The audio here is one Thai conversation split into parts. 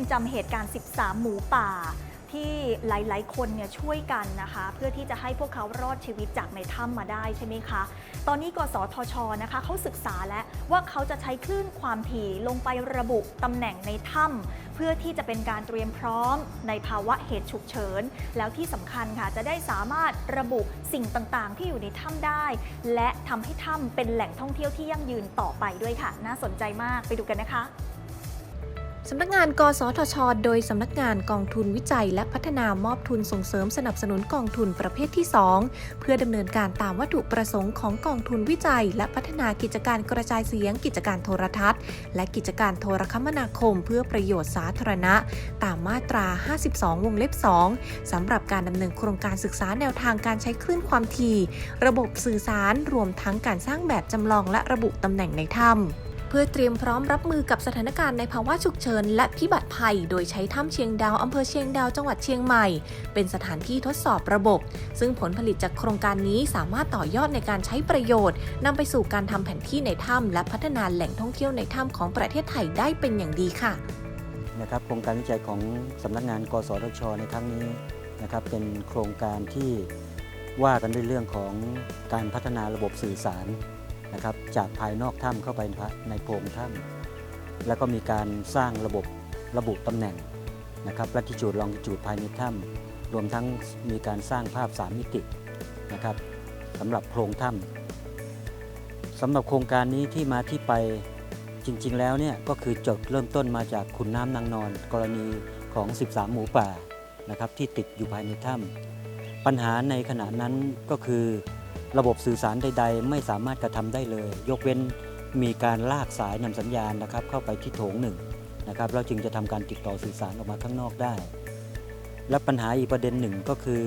ยังจำเหตุการณ์ 13 หมูป่า ที่หลายๆ คนเนี่ยช่วยกันนะคะ เพื่อที่จะให้พวกเขารอดชีวิตจากในถ้ำมาได้ใช่ไหมคะ ตอนนี้กสทชนะคะเขาศึกษาแล้วว่าเขาจะใช้คลื่นความถี่ลงไประบุตำแหน่งในถ้ำเพื่อที่จะเป็นการเตรียมพร้อมในภาวะเหตุฉุกเฉิน แล้วที่สำคัญค่ะจะได้สามารถระบุสิ่งต่างๆ ที่อยู่ในถ้ำได้ และทำให้ถ้ำเป็นแหล่งท่องเที่ยวที่ยั่งยืนต่อไปด้วยค่ะ น่าสนใจมากไปดูกันนะคะ สำนักงาน กสทช โดยสำนักงานกองทุนวิจัย และพัฒนามอบทุนส่งเสริมสนับสนุนกองทุนประเภทที่ 2 เพื่อดำเนินการตามวัตถุประสงค์ของกองทุนวิจัย และพัฒนากิจการกระจายเสียง กิจการโทรทัศน์ และกิจการโทรคมนาคม เพื่อประโยชน์สาธารณะ ตามมาตรา 52 วงเล็บ 2 สำหรับการดำเนินโครงการศึกษาแนวทางการใช้คลื่นความถี่ ระบบสื่อสารรวมทั้งการสร้างแบบจำลองและระบุตำแหน่งในถ้ำ เพื่อเตรียมพร้อมรับมือกับสถานการณ์ในภาวะฉุกเฉินและพิบัติภัย โดยใช้ถ้ำเชียงดาวอำเภอเชียงดาวจังหวัดเชียงใหม่ เป็นสถานที่ทดสอบระบบ ซึ่งผลผลิตจากโครงการนี้สามารถต่อยอดในการใช้ประโยชน์นำไปสู่การทำแผนที่ในถ้ำและพัฒนาแหล่งท่องเที่ยวในถ้ำของประเทศไทยได้เป็นอย่างดีค่ะนะครับโครงการวิจัยของสำนักงาน กสทช ในครั้งนี้นะครับเป็นโครงการที่ว่ากันด้วยเรื่องของการพัฒนาระบบสื่อสาร นะครับจากภายนอกถ้ำเข้าไปในโพรงถ้ำแล้วก็มีการสร้างระบบระบุตำแหน่งนะครับลัติจูดลองจูดภายในถ้ำรวมทั้งมีการสร้างภาพ 3 มิตินะครับสำหรับโพรงถ้ำสำหรับโครงการนี้ที่มาที่ไปจริง ๆ แล้วเนี่ยก็คือจุดเริ่มต้นมาจากขุนน้ำนางนอน กรณีของ 13 หมูป่านะครับที่ติดอยู่ภายในถ้ำปัญหาในขณะนั้นก็คือ ระบบสื่อสารใด ๆ ไม่สามารถกระทำได้เลย ยกเว้นมีการลากสายนำสัญญาณนะครับ เข้าไปที่โถงหนึ่งนะครับเราจึงจะทำการติดต่อสื่อสารออกมาข้างนอกได้ และปัญหาอีกประเด็นหนึ่งก็คือ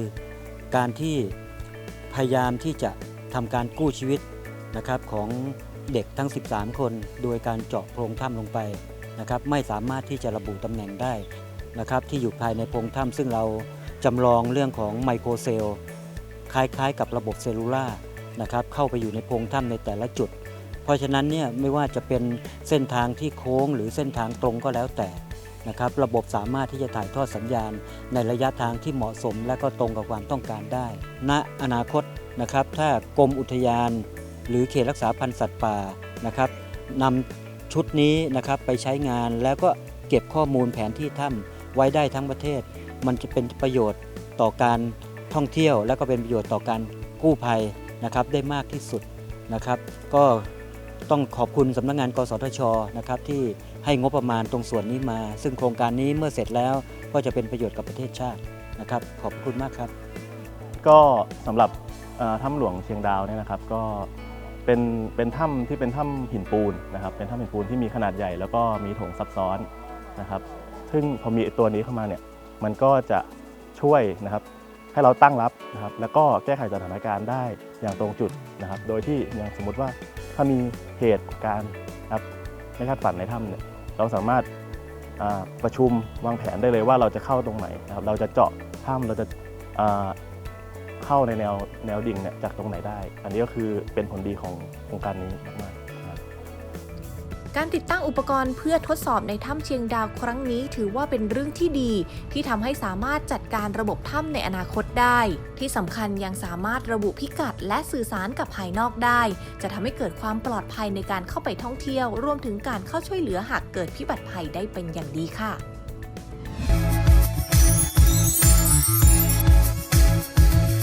การที่พยายามที่จะทำการกู้ชีวิตนะครับของเด็กทั้ง 13 คน โดยการเจาะโพรงถ้ำลงไปนะครับ ไม่สามารถที่จะระบุตำแหน่งได้นะครับ ที่อยู่ภายในโพรงถ้ำซึ่งเราจำลองเรื่องของไมโครเซลล์ คล้ายๆ กับระบบเซลลูล่านะครับเข้าไปอยู่ในโพรงถ้ำในแต่ละจุด เพราะฉะนั้นเนี่ยไม่ว่าจะเป็นเส้นทางที่โค้งหรือเส้นทางตรงก็แล้วแต่นะครับระบบสามารถที่จะถ่ายทอดสัญญาณ ในระยะทางที่เหมาะสม และก็ตรงกับความต้องการได้ ณอนาคตนะครับถ้ากรมอุทยาน หรือเขตรักษาพันธุ์สัตว์ป่านะครับนำชุดนี้นะครับไปใช้งานแล้วก็เก็บข้อมูลแผนที่ถ้ำไว้ได้ทั้งประเทศ มันจะเป็นประโยชน์ต่อการ ท่องเที่ยว และก็เป็นประโยชน์ต่อการกู้ภัยนะครับได้มากที่สุดนะครับ ก็ต้องขอบคุณสำนักงาน กสทชนะครับที่ให้งบประมาณตรงส่วนนี้มา ซึ่งโครงการนี้เมื่อเสร็จแล้วก็จะเป็นประโยชน์กับประเทศชาตินะครับ ขอบคุณมากครับ ก็สำหรับถ้ำหลวงเชียงดาวเนี่ยนะครับก็เป็นเป็นถ้ำที่เป็นถ้ำหินปูนนะครับ เป็นถ้ำหินปูนที่มีขนาดใหญ่ แล้วก็มีโถงซับซ้อนนะครับ ซึ่งพอมีตัวนี้เข้ามาเนี่ยมันก็จะช่วยนะครับ ให้เราตั้งรับนะครับแล้วก็แก้ไขสถานการณ์ได้อย่างตรงจุดนะครับ โดยที่อย่างสมมติว่าถ้ามีเหตุการณ์นะครับไม่คาดฝันในถ้ำเนี่ยเราสามารถาประชุมวางแผนได้เลยว่าเราจะเข้าตรงไหนนะครับเราจะเจาะถ้ำเราจะาเข้าในแนวแนวดิ่งเนี่ยจากตรงไหนได้ อันนี้ก็คือเป็นผลดีของโครงการนี้มากๆ การติดตั้งอุปกรณ์เพื่อทดสอบในถ้ำเชียงดาวครั้งนี้ ถือว่าเป็นเรื่องที่ดี ที่ทำให้สามารถจัดการระบบถ้ำในอนาคตได้ ที่สำคัญยังสามารถระบุพิกัดและสื่อสารกับภายนอกได้ จะทำให้เกิดความปลอดภัยในการเข้าไปท่องเที่ยว รวมถึงการเข้าช่วยเหลือหากเกิดพิบัติภัยได้เป็นอย่างดีค่ะ